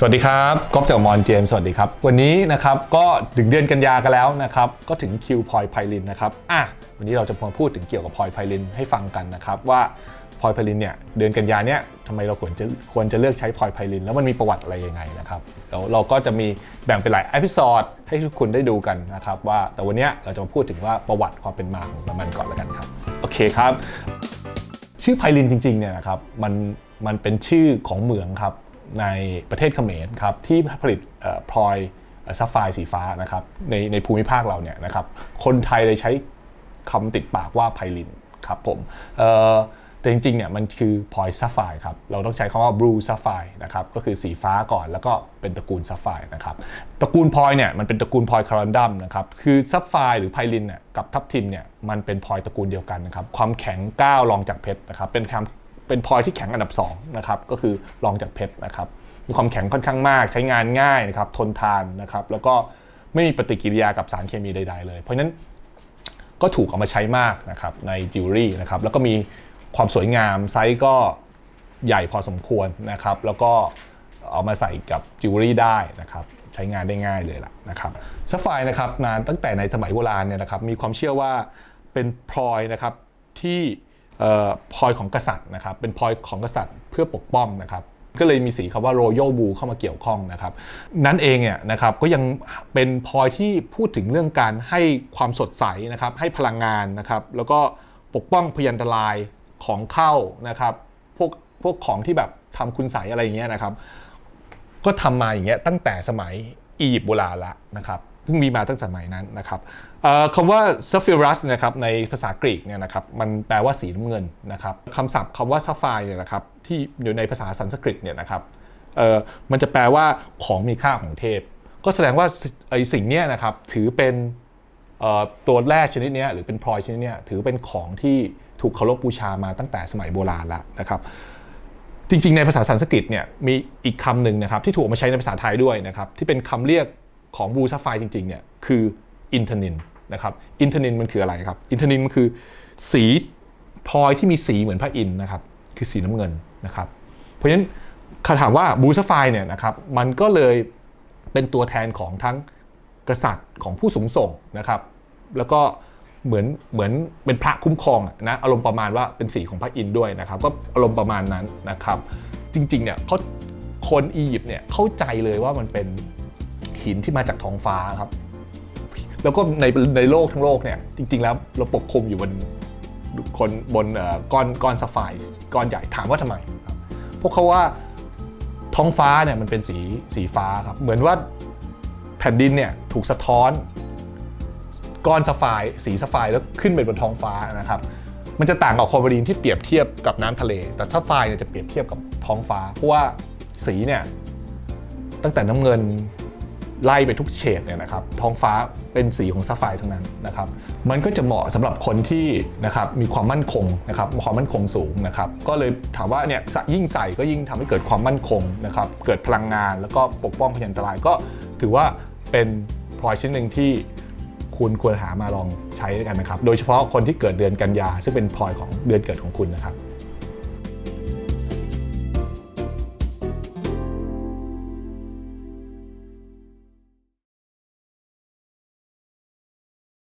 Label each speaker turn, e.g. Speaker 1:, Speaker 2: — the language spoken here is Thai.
Speaker 1: สวัสดีครับก๊อฟจากมอนเจมสวัสดีครับ วันนี้นะครับก็ถึงเดือนกันยากันแล้วนะครับก็ถึงคิวพลอยไพลินนะครับอะวันนี้เราจะมาพูดถึงเกี่ยวกับพลอยไพลินให้ฟังกันนะครับว่าพลอยไพลินเนี่ยเดือนกันยาเนี่ยทำไมเราควรจะควรจะเลือกใช้พลอยไพลินแล้วมันมีประวัติอะไรยังไงนะครับเดี๋ยวเราก็จะมีแบ่งเป็นหลายเอพิ o d ดให้ทุกคนได้ดูกันนะครับว่าแต่วันนี้เราจะมาพูดถึงว่าประวัติความเป็นมาของมันก่อนแล้วกันครับโอเคครับ ชื่อไพลินจริงๆเนี่ยนะครับมันมันเป็นชื่อของเหมืองครับ ในประเทศเขมรครับที่ผลิตพลอยซัฟไฟสีฟ้านะครับในในภูมิภาคเราเนี่ยนะครับคนไทยเลยใช้คำติดปากว่าไพลินครับผมแต่จริงๆเนี่ยมันคือพลอยซัฟไฟครับเราต้องใช้คำว่าบลูซัฟไฟนะครับก็คือสีฟ้าก่อนแล้วก็เป็นตระกูลซัฟไฟนะครับตระกูลพลอยเนี่ยมันเป็นตระกูลพลอยคารันดัมนะครับคือซัฟไฟหรือไพลินเนี่ยกับทับทิมเนี่ยมันเป็นพลอยตระกูลเดียวกันนะครับความแข็งก้าวรองจากเพชรนะครับเป็นคำ เป็นพลอยที่แข็งอันดับสองนะครับก็คือรองจากเพชรนะครับมีความแข็งค่อนข้างมาก ใช้งานง่ายนะครับทนทานนะครับแล้วก็ไม่มีปฏิกิริยากับสารเคมีใด ๆ เลย เพราะฉะนั้นก็ถูกเอามาใช้มากนะครับในจิวเวลรี่นะครับแล้วก็มีความสวยงามไซส์ก็ใหญ่พอสมควรนะครับ แล้วก็เอามาใส่กับจิวเวลรี่ได้นะครับใช้งานได้ง่ายเลยล่ะนะครับซัฟไฟร์นะครับมาตั้งแต่ในสมัยโบราณเนี่ยนะครับมีความเชื่อว่าเป็นพลอยนะครับที่ พลอยของกษัตริย์นะครับเป็นพลอยของกษัตริย์เพื่อปกป้องนะครับก็เลยมีสีคำว่า Royal Blue เข้ามาเกี่ยวข้องนะครับ นั่นเองเนี่ยนะครับก็ยังเป็นพลอยที่พูดถึงเรื่องการให้ความสดใสนะครับ ให้พลังงานนะครับ แล้วก็ปกป้องพยันตรายของเข้านะครับ พวกพวกของที่แบบทำคุณใสอะไรอย่างเงี้ยนะครับ ก็ทำมาอย่างเงี้ยตั้งแต่สมัย อียิปต์โบราณละนะครับเพิ่งมีมาตั้งแต่สมัยนั้นนะครับคำว่า s a p h i r u s นะครับในภาษากรีกเนี่ยนะครับมันแปลว่าสีน้ำเงินนะครับคำศัพท์คำว่า sapphire เนี่ยนะครับที่อยู่ในภาษาสันสกฤตเนี่ยนะครับมันจะแปลว่าของมีค่าของเทพ ก็แสดงว่าไอสิ่งนี้นะครับถือเป็นตัวแร่ชนิดนี้หรือเป็นพลอยชนิดนี้ถือเป็นของที่ถูกเคารพบูชามาตั้งแต่สมัยโบราณแล้วนะครับ จริง ๆ ในภาษาสันสกฤตเนี่ยมีอีกคำหนึ่งนะครับที่ถูกมาใช้ในภาษาไทยด้วยนะครับที่เป็นคำเรียกของบูซัฟไฟจริงๆเนี่ยคืออินเทอร์นินนะครับอินเทอร์นินมันคืออะไรครับอินเทอร์นินมันคือสีพลอยที่มีสีเหมือนพระอินทร์นะครับคือสีน้ำเงินนะครับเพราะฉะนั้นคำถามว่าบูซัฟไฟเนี่ยนะครับมันก็เลยเป็นตัวแทนของทั้งกษัตริย์ของผู้สูงส่งนะครับแล้วก็ เหมือนเหมือนเป็นพระคุ้มครองนะอารมณ์ประมาณว่าเป็นสีของพระอินทร์ด้วยนะครับก็อารมณ์ประมาณนั้นนะครับ จริงๆเนี่ยเขาคนอียิปต์เนี่ยเข้าใจเลยว่ามันเป็นหินที่มาจากท้องฟ้าครับ แล้วก็ในในโลกทั้งโลกเนี่ยจริง ๆ แล้วเราปกคลุมอยู่บนคนบนเอ่อก้อนก้อนซัฟไฟก้อนใหญ่ถามว่าทำไมครับเพราะเขาว่าท้องฟ้าเนี่ยมันเป็นสีสีฟ้าครับเหมือนว่าแผ่นดินเนี่ยถูกสะท้อน ก้อนซัฟไฟสีซัฟไฟแล้วขึ้นไปบนท้องฟ้านะครับมันจะต่างกับคอมบรีนที่เปรียบเทียบกับน้ำทะเล แต่ซัฟไฟเนี่ยจะเปรียบเทียบกับท้องฟ้า เพราะว่าสีเนี่ยตั้งแต่น้ำเงินไล่ไปทุกเฉดเนี่ยนะครับท้องฟ้าเป็นสีของซัฟไฟทั้งนั้นนะครับมันก็จะเหมาะสำหรับคนที่นะครับมีความมั่นคงนะครับความมั่นคงสูงนะครับก็เลยถามว่าเนี่ยยิ่งใส่ก็ยิ่งทำให้เกิดความมั่นคงนะครับเกิดพลังงานแล้วก็ปกป้องพยันตรายก็ถือว่าเป็นพลอยชิ้นหนึ่งที่ คุณควรหามาลองใช้ด้วยกันนะครับ โดยเฉพาะคนที่เกิดเดือนกันยาซึ่งเป็นพลอยของเดือนเกิดของคุณนะครับ